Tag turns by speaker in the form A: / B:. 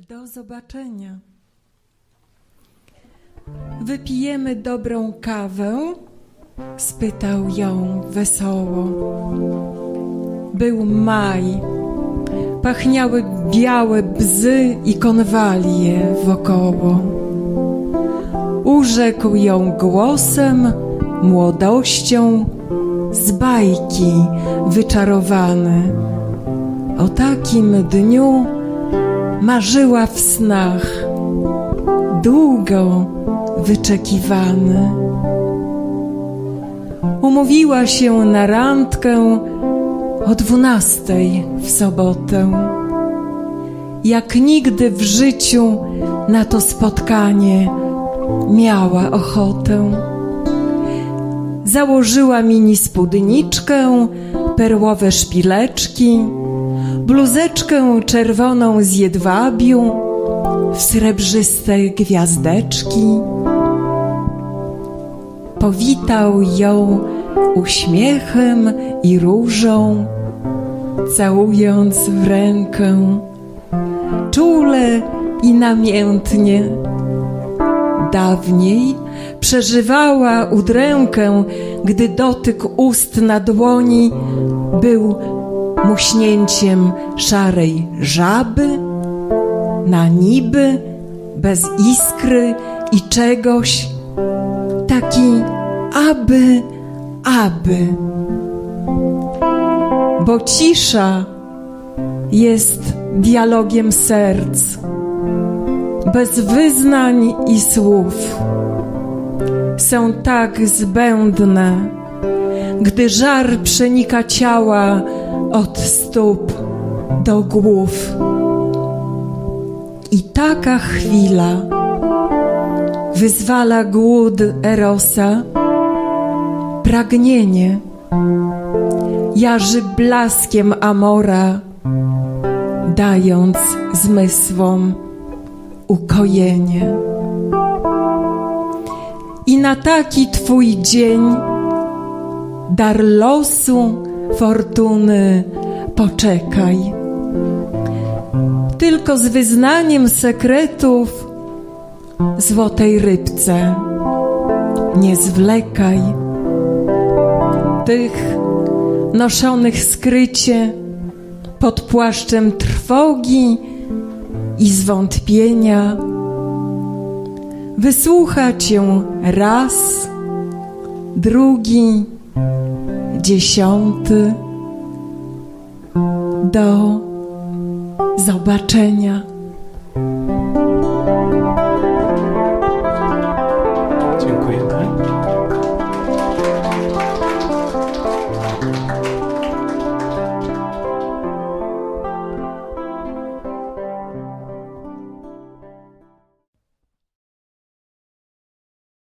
A: Do zobaczenia. Wypijemy dobrą kawę? spytał ją wesoło. Był maj. Pachniały białe bzy i konwalie wokoło. Urzekł ją głosem, młodością, z bajki wyczarowany. O takim dniu marzyła w snach, długo wyczekiwany. Umówiła się na randkę o dwunastej w sobotę. Jak nigdy w życiu na to spotkanie miała ochotę. Założyła mini spódniczkę, perłowe szpileczki, bluzeczkę czerwoną z jedwabiu, w srebrzyste gwiazdeczki. Powitał ją uśmiechem i różą, całując w rękę, czule i namiętnie. Dawniej przeżywała udrękę, gdy dotyk ust na dłoni był muśnięciem szarej żaby na niby, bez iskry i czegoś, taki aby, aby. Bo cisza jest dialogiem serc, bez wyznań i słów. Są tak zbędne, gdy żar przenika ciała od stóp do głów. I taka chwila wyzwala głód Erosa, pragnienie, jarzy blaskiem Amora, dając zmysłom ukojenie. I na taki twój dzień dar losu, fortuny poczekaj. Tylko z wyznaniem sekretów złotej rybce nie zwlekaj. Tych noszonych skrycie pod płaszczem trwogi i zwątpienia. Wysłucha cię raz, drugi, dziesiąty. Do zobaczenia.